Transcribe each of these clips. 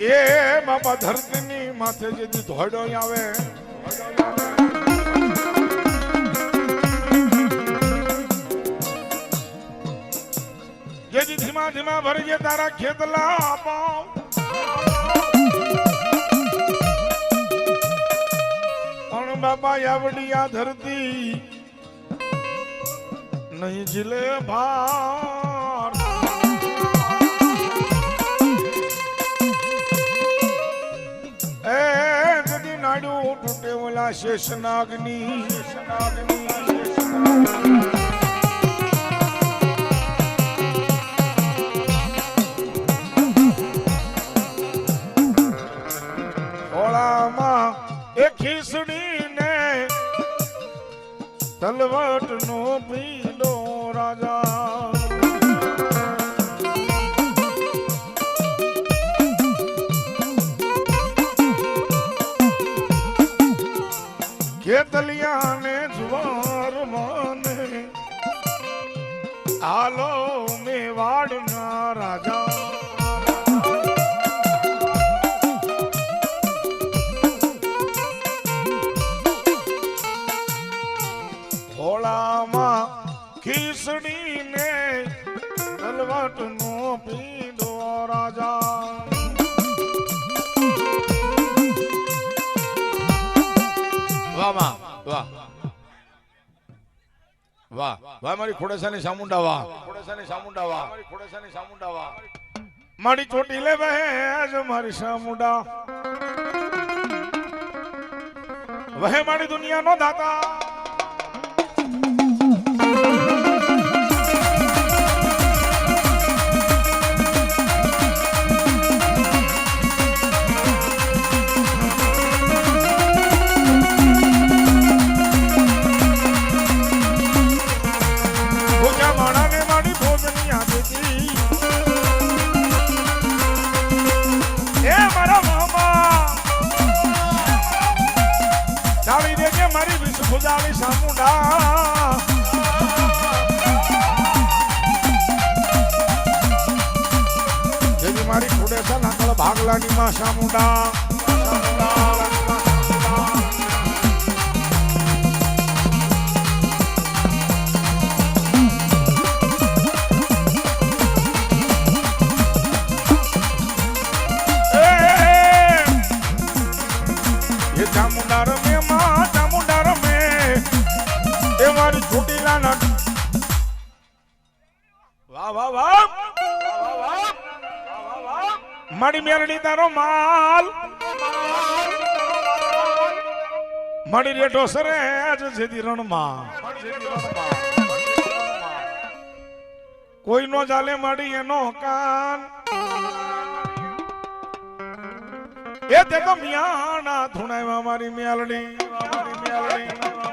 એ બાબા ધરતીની માથે જે ધોડો આવે. જે ધીમા ધીમા ભરજે તારા ખેતલા આપાવ પણ બાબા આવડી આ ધરતી નહીં જીલે ભાર ઓલા શેષનાગની શેષનાગની શેષનાગની. ઓળામાં એક ખીસડીને તલવટનો પીડો રાજા હોળામાં ખીસડીને તલવટનો પીડો રાજા. વાહમાં વાહ વાહ. વાહ મારી ખોડેસાની સામુંડા વાહ ખોડેસાની સામુંડા વાહ મારી ખોડેસાની સામુંડા વાહ. મારી ચોટી લે વહેજ મારી સામુંડા વહે મારી દુનિયાનો દાતા. મારી વિશ ભુજાળી સામુંડા. જેવી મારી ખુડેસા નાકળ ભાગલાની માં સામુંડા. ચામુંડા રમે માં ચામુંડા રમે એ મારી છૂટી ના વાહ વાહ વાહ. મારી મેરડી તારો માલ. મારી રેટો સરે આજ જેથી રણમાં. કોઈ નો ચાલે માડી એનો કાન. એ તે તો મિયાણા ધુણાવ્યા મારી મેલડી મારી મેલડી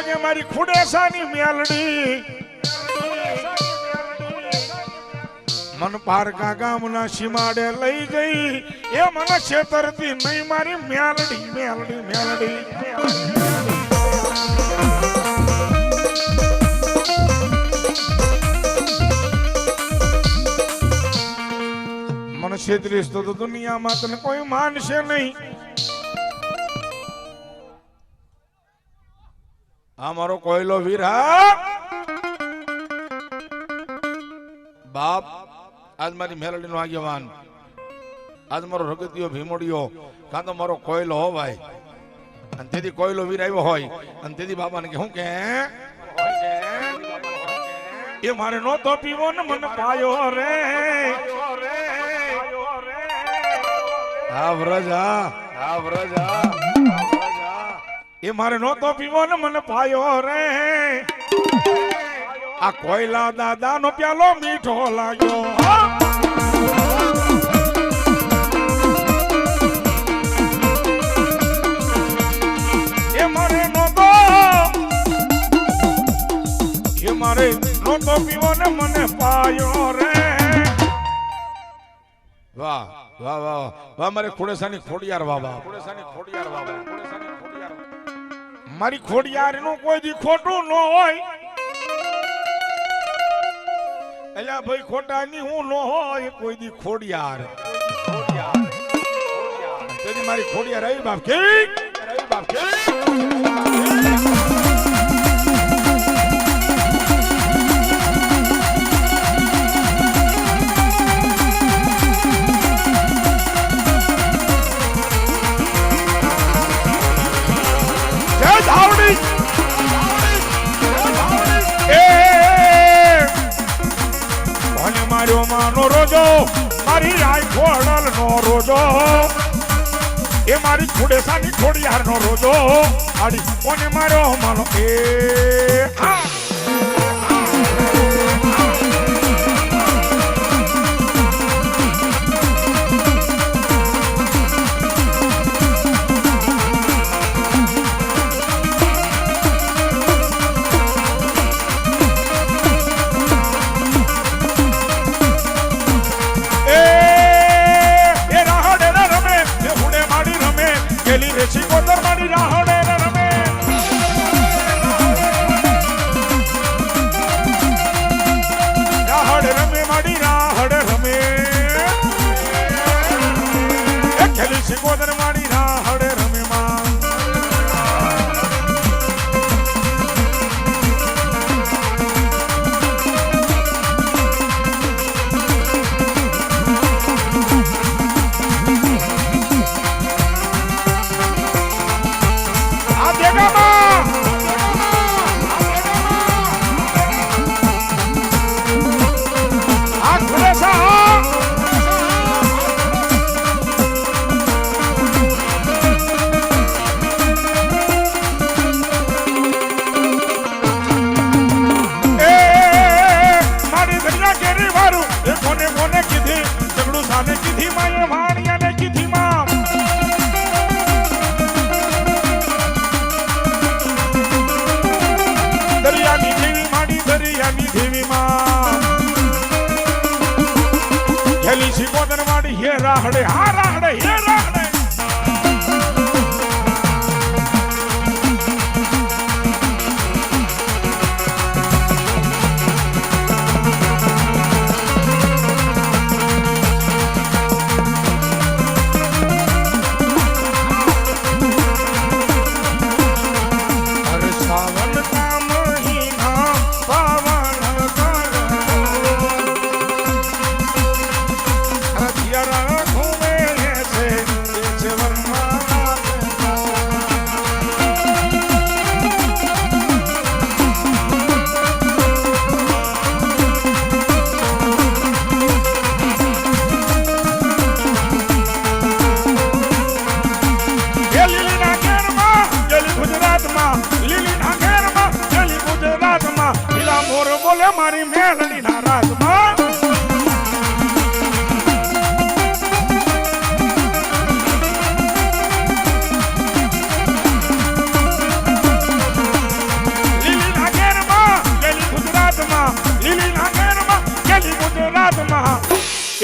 જોજે મારી ખુડેસાની મેલડી. મન પારકા ગામના સીમાડે લઈ જઈ. એ મને છેતરતી નહીં, મારી મેલડી મેલડી મેલડી. મને છેતરીશ તો દુનિયામાં તને કોઈ માનશે નહીં. આ મારો કોયલો વીર, હા? બાપ, આજ મારી મેલડી નો આગેવાન. આજ મારો રગતિયો, ભીમોડિયો. કાં તો મારો કોયલો હો ભાઈ? અને તેથી કોયલો વીર આવ્યો હોય. અને તેથી બાબાને કે, હું કે એ મારે નો તો પીવો ને મને પાયો રે. હા, વ્રજ, હા. હા, વ્રજ, હા. એ મારે નહોતો પીવો ને મને પાયો રે. આ કોયલા દાદાનો પ્યાલો મીઠો લાગ્યો. એ મારે નહોતો. એ મારે નહોતો પીવો ને મને પાયો રે. વાહ વાહ વાહ વાહ. મારે ખોડેસાની ખોડિયાર વાહ વાહ. ખોડેસાની ખોડિયાર વાહ વાહ. મારી ખોડિયાર નું કોઈ દી ખોટું ન હોય. એલા ભાઈ ખોટા ની હું ન હોય, કોઈ દી ખોડિયાર. મારી ખોડિયાર, રવિ બાપ કે? રવિ બાપ કેવી માનો રોજો, મારી આઈ ખોડલ નો રોજો. એ મારી ખુડેસાની ખોડિયાર નો રોજો. આડી કોને માર્યો? માનો એ આ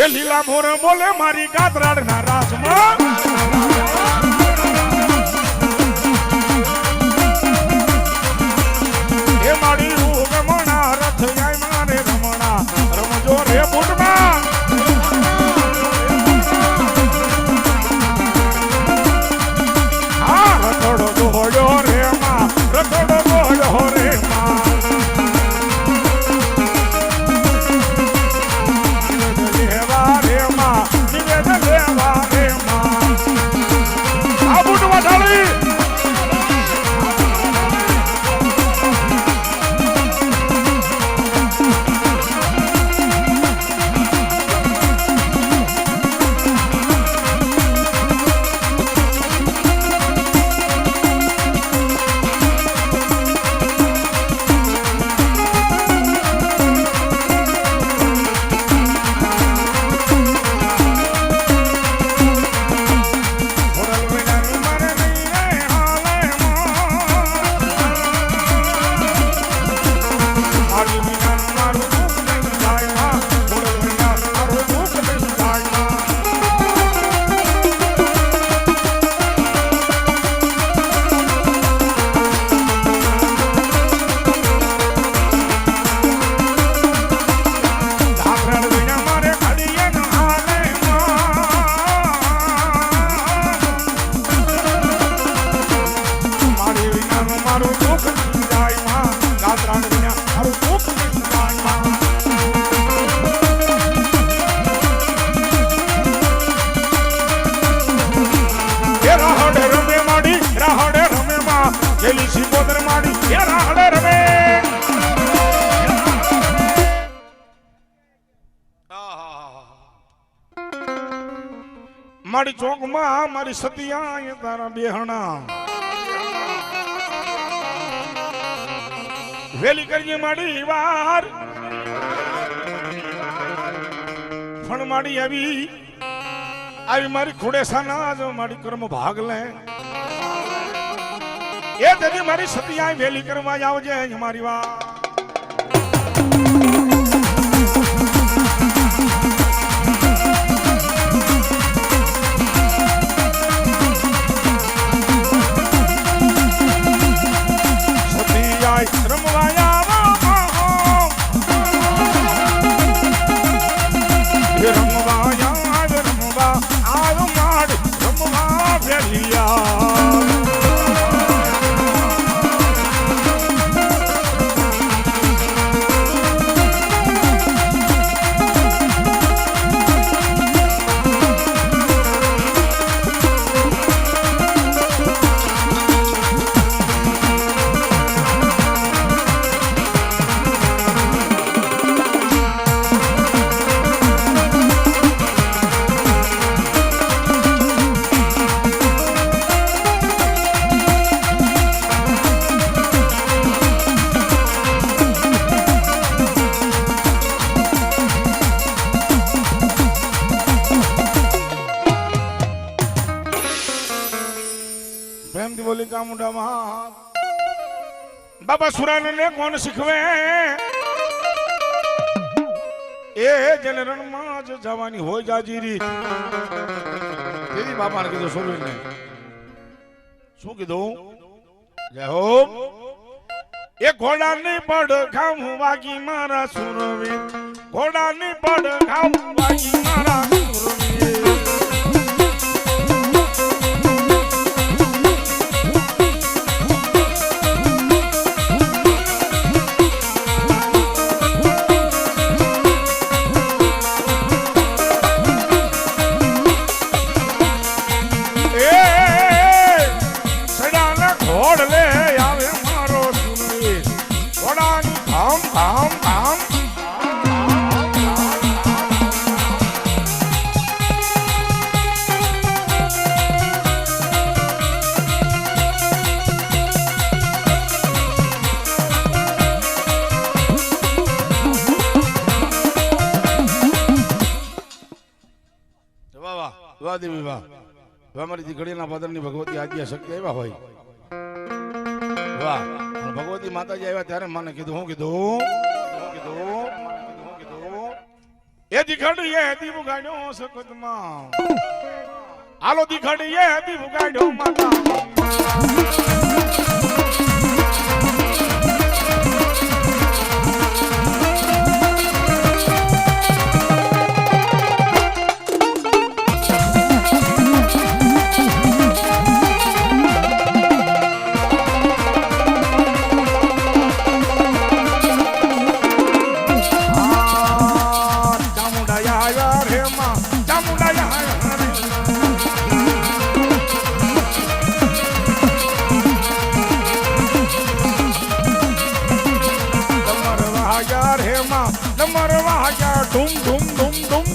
લીલા મોર બોલે મારી ગાતરાડના રાજમાં. એ ગેલી સિબોદર માડી. એ રાહડે રમે. મારી ચોકમાં મારી સતિયા તારા બેહણા. વેલી કરજે માડી વાર. ફણ માડી આવી. આવી મારી ખુડેસાના જ મારી કર્મ ભાગ લે એ તેથી મારી સતિયા વેલી કરવા આવજે મારી વાત. સુરાને કોણ શીખવે? એ જેને રણમાં જ જવાની હોય જાજીરી. તેથી બાપાને કીધું સુરવીરને શું કીધું? જય હો એ ઘોડાની પડ ખાવું વાગી મારા સુરવીર ઘોડાની પડ ખાવું વાગી મારા દેવી વાહ અમારી મારી પાદરની ભગવતી આજ્ઞા શક્તિ આવ્યા હોય. વાહ. ભગવતી માતાજી આવ્યા ત્યારે મને કીધું, હું કીધું? એ દીખડી એ ભુગાડ્યો સખતમાં આલો દીખડી એ દીવ ગાડ્યો માતા નમર વાગ્યા રે માં નમર વાગ્યા ધૂમ ધૂમ ધૂમ ધૂમ